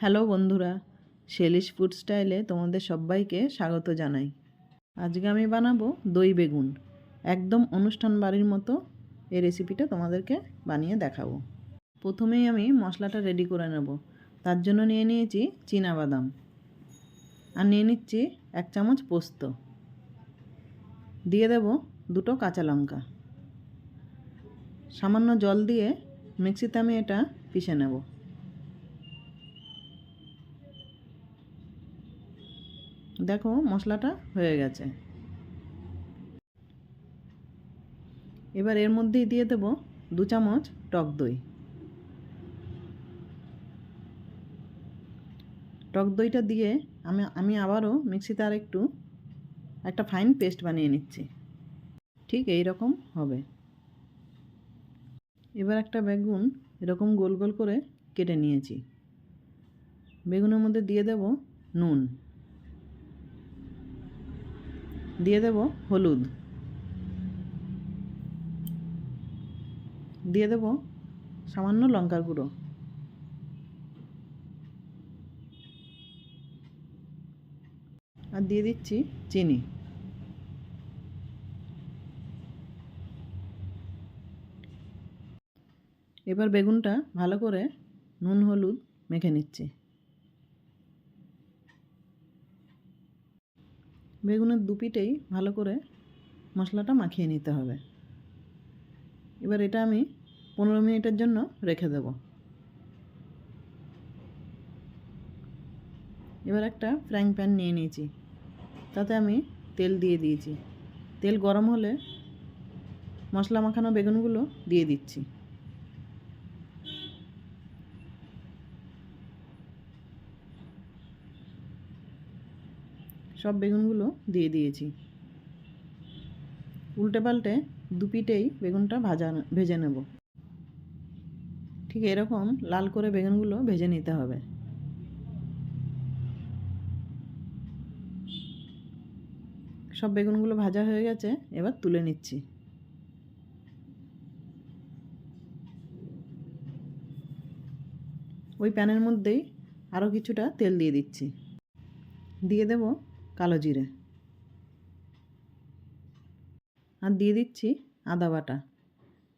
Hello বন্ধুরা, শেলিশ food স্টাইলে তোমাদের সবাইকে স্বাগত জানাই। আজকে আমি বানাবো দই বেগুন। একদম অনুষ্ঠান বাড়ির মতো এই রেসিপিটা তোমাদেরকে বানিয়ে দেখাবো। প্রথমেই আমি মশলাটা রেডি করে নেব। তার জন্য নিয়ে নিয়েছি বাদাম আর নিয়ে নিচ্ছি এক চামচ পোস্ত। দিয়ে দেব দুটো কাঁচা লঙ্কা। সামান্য জল দিয়ে মিক্সিতে আমি এটা পিষে নেব। দেখো মশলাটা হয়ে গেছে। এবার এর মধ্যেই দিয়ে দেব দু চামচ টক দই। টক দইটা দিয়ে আমি আমি আবারও মিক্সিতে আর একটু, একটা ফাইন পেস্ট বানিয়ে নিচ্ছি। ঠিক এই রকম হবে। এবার একটা বেগুন এরকম গোল গোল করে কেটে নিয়েছি। বেগুনের মধ্যে দিয়ে দেব নুন। দিয়ে দেব হলুদ। দিয়ে দেব সামান্য লঙ্কার গুঁড়ো। আর দিয়ে দিচ্ছি চিনি। এবার বেগুনটা ভালো করে নুন হলুদ মেখে নিচ্ছি। বেগুনের দুপিটেই ভালো করে মশলাটা মাখিয়ে নিতে হবে। এবার এটা আমি পনেরো মিনিটের জন্য রেখে দেব। এবার একটা ফ্রাইং প্যান নিয়ে নিয়েছি। তাতে আমি তেল দিয়ে দিয়েছি। তেল গরম হলে মশলা মাখানো বেগুনগুলো দিয়ে দিচ্ছি। সব বেগুনগুলো দিয়ে দিয়েছি। উল্টে পাল্টে দু পিঠেই বেগুনটা ভাজা ভেজে নেব। ঠিক এরকম লাল করে বেগুনগুলো ভেজে নিতে হবে। সব বেগুনগুলো ভাজা হয়ে গেছে, এবার তুলে নিচ্ছি। ওই প্যানের মধ্যেই আরও কিছুটা তেল দিয়ে দিচ্ছি। দিয়ে দেব কালো জিরে। আর দিয়ে দিচ্ছি আদা বাটা।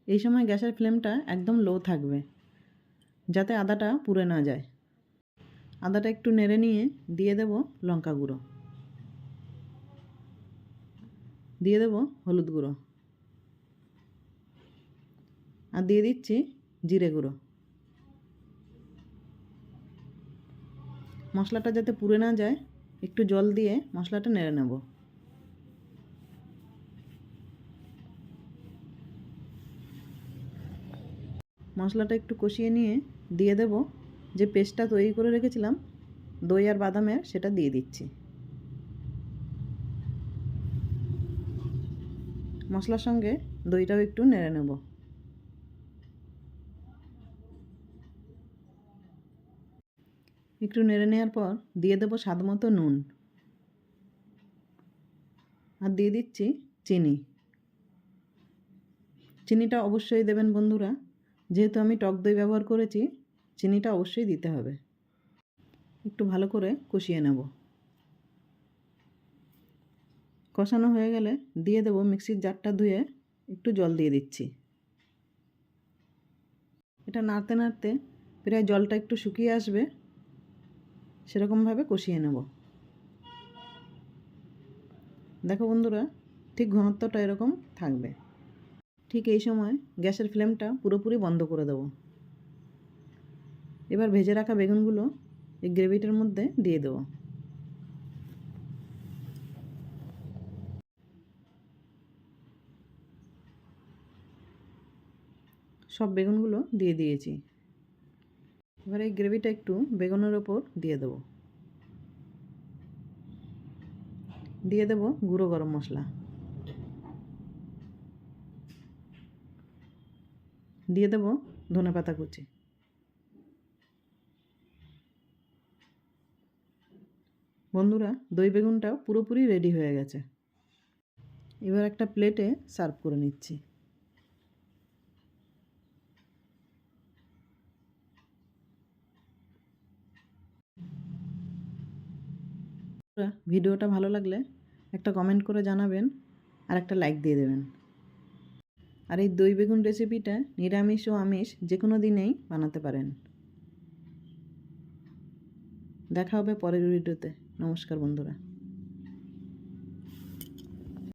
এই সময় গ্যাসের ফ্লেমটা একদম লো থাকবে, যাতে আদাটা পুড়ে না যায়। আদাটা একটু নেড়ে নিয়ে দিয়ে দেব লঙ্কা গুঁড়ো। দিয়ে দেব হলুদ গুঁড়ো। আর দিয়ে দিচ্ছি জিরে গুঁড়ো। মশলাটা যাতে পুড়ে না যায় একটু জল দিয়ে মশলাটা নেড়ে নেব। মশলাটা একটু কষিয়ে নিয়ে দিয়ে দেব। যে পেস্টটা তৈরি করে রেখেছিলাম, দই আর বাদামের, সেটা দিয়ে দিচ্ছি। মশলার সঙ্গে দইটাও একটু নেড়ে নেব। একটু নেড়ে নেওয়ার পর দিয়ে দেবো স্বাদ মতো নুন। আর দিয়ে দিচ্ছি চিনি। চিনিটা অবশ্যই দেবেন বন্ধুরা। যেহেতু আমি টক দই ব্যবহার করেছি, চিনিটা অবশ্যই দিতে হবে। একটু ভালো করে কষিয়ে নেব। কষানো হয়ে গেলে দিয়ে দেবো মিক্সির জারটা ধুয়ে একটু জল দিয়ে দিচ্ছি। এটা নাড়তে নাড়তে প্রায় জলটা একটু শুকিয়ে আসবে। সেরকমভাবে কষিয়ে নেব। দেখো বন্ধুরা, ঠিক ঘনত্বটা এরকম থাকবে। ঠিক এই সময় গ্যাসের ফ্লেমটা পুরোপুরি বন্ধ করে দেব। এবার ভেজে রাখা বেগুনগুলো এই গ্রেভিটার মধ্যে দিয়ে দেবো। সব বেগুনগুলো দিয়ে দিয়েছি। এবার এই গ্রেভিটা একটু বেগুনের ওপর দিয়ে দেবো। দিয়ে দেবো গুঁড়ো গরম মশলা। দিয়ে দেবো ধনে পাতা কুচি। বন্ধুরা, দই বেগুনটাও পুরোপুরি রেডি হয়ে গেছে। এবার একটা প্লেটে সার্ভ করে নিচ্ছি। বন্ধুরা ভিডিওটা ভালো লাগলে একটা কমেন্ট করে জানাবেন আর একটা লাইক দিয়ে দেবেন। আর এই দই বেগুন রেসিপিটা নিরামিষ ও আমিষ যে কোনো দিনেই বানাতে পারেন। দেখা হবে পরের ভিডিওতে নমস্কার বন্ধুরা।